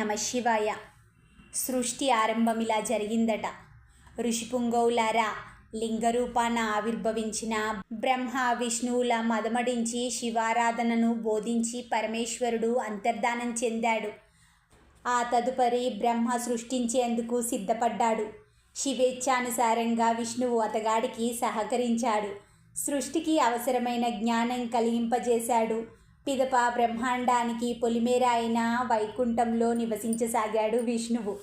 నమ శివాయ. సృష్టి ఆరంభం ఇలా జరిగిందట ఋషిపుంగవులారా లింగరూపాన ఆవిర్భవించిన బ్రహ్మ విష్ణువుల మదమడించి శివారాధనను బోధించి పరమేశ్వరుడు అంతర్ధానం చెందాడు. ఆ తదుపరి బ్రహ్మ సృష్టించేందుకు సిద్ధపడ్డాడు. శివేచ్ఛానుసారంగా విష్ణువు అతగాడికి సహకరించాడు. సృష్టికి అవసరమైన జ్ఞానం కలిగింపజేశాడు. పిదప బ్రహ్మాండానికి పొలిమేర అయిన వైకుంఠంలో నివసించసాగాడు విష్ణువు.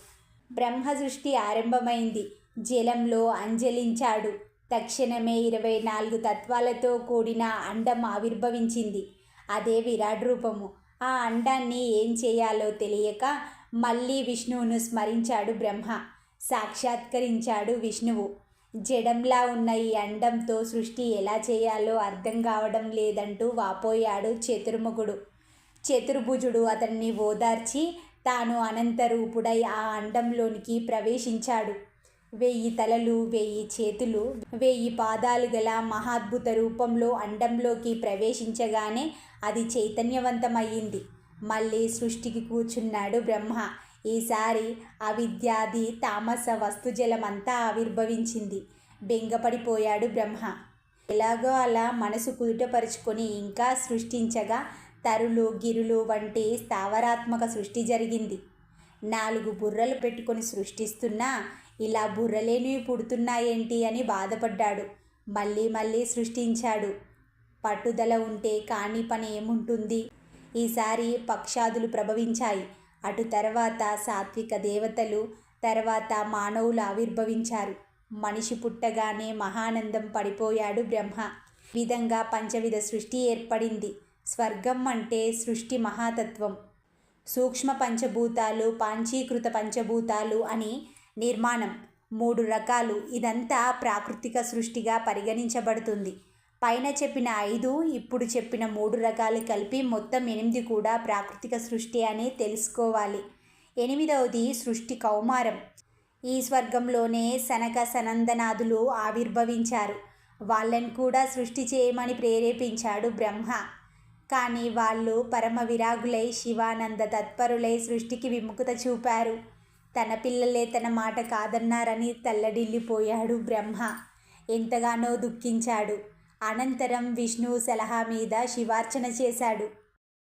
బ్రహ్మ సృష్టి ఆరంభమైంది. జలంలో అంజలించాడు. తక్షణమే ఇరవై నాలుగు తత్వాలతో కూడిన అండం ఆవిర్భవించింది. అదే విరాట్ రూపము. ఆ అండాన్ని ఏం చేయాలో తెలియక మళ్ళీ విష్ణువును స్మరించాడు బ్రహ్మ. సాక్షాత్కరించాడు విష్ణువు. జడంలా ఉన్న ఈ అండంతో సృష్టి ఎలా చేయాలో అర్థం కావడం లేదంటూ వాపోయాడు చతుర్ముఖుడు చతుర్భుజుడు అతన్ని ఓదార్చి తాను అనంతరూపుడై ఆ అండంలోనికి ప్రవేశించాడు. వెయ్యి తలలు వెయ్యి చేతులు వెయ్యి పాదాలు గల మహాద్భుత రూపంలో అండంలోకి ప్రవేశించగానే అది చైతన్యవంతమయ్యింది. మళ్ళీ సృష్టికి కూర్చున్నాడు బ్రహ్మ. ఈసారి అవిద్యాది తామస వస్తుజలమంతా ఆవిర్భవించింది. బెంగపడిపోయాడు బ్రహ్మ. ఎలాగో అలా మనసు కుదుటపరుచుకొని ఇంకా సృష్టించగా తరులు గిరులు వంటి స్థావరాత్మక సృష్టి జరిగింది. నాలుగు బుర్రలు పెట్టుకొని సృష్టిస్తున్నా ఇలా బుర్రలేనివి పుడుతున్నాయేంటి అని బాధపడ్డాడు. మళ్ళీ మళ్ళీ సృష్టించాడు. పట్టుదల ఉంటే కాని పని ఏముంటుంది ఈసారి పక్షాదులు ప్రభవించాయి. అటు తర్వాత సాత్విక దేవతలు తర్వాత మానవులు ఆవిర్భవించారు. మనిషి పుట్టగానే మహానందం పడిపోయాడు బ్రహ్మ. విధంగా పంచవిధ సృష్టి ఏర్పడింది. స్వర్గం అంటే సృష్టి మహాతత్వం. సూక్ష్మ పంచభూతాలు పాంచీకృత పంచభూతాలు అని నిర్మాణం. మూడు రకాలు. ఇదంతా ప్రాకృతిక సృష్టిగా పరిగణించబడుతుంది. పైన చెప్పిన ఐదు ఇప్పుడు చెప్పిన మూడు రకాలు కలిపి మొత్తం ఎనిమిది కూడా ప్రాకృతిక సృష్టి అని తెలుసుకోవాలి. ఎనిమిదవది సృష్టి కౌమారం. ఈ స్వర్గంలోనే సనక సనందనాథులు ఆవిర్భవించారు. వాళ్ళని కూడా సృష్టి చేయమని ప్రేరేపించాడు బ్రహ్మ. కానీ వాళ్ళు పరమ విరాగులై శివానంద తత్పరులై సృష్టికి విముఖత చూపారు. తన పిల్లలే తన మాట కాదన్నారని తల్లడిల్లిపోయాడు బ్రహ్మ. ఎంతగానో దుఃఖించాడు. అనంతరం విష్ణువు సలహా మీద శివార్చన చేశాడు.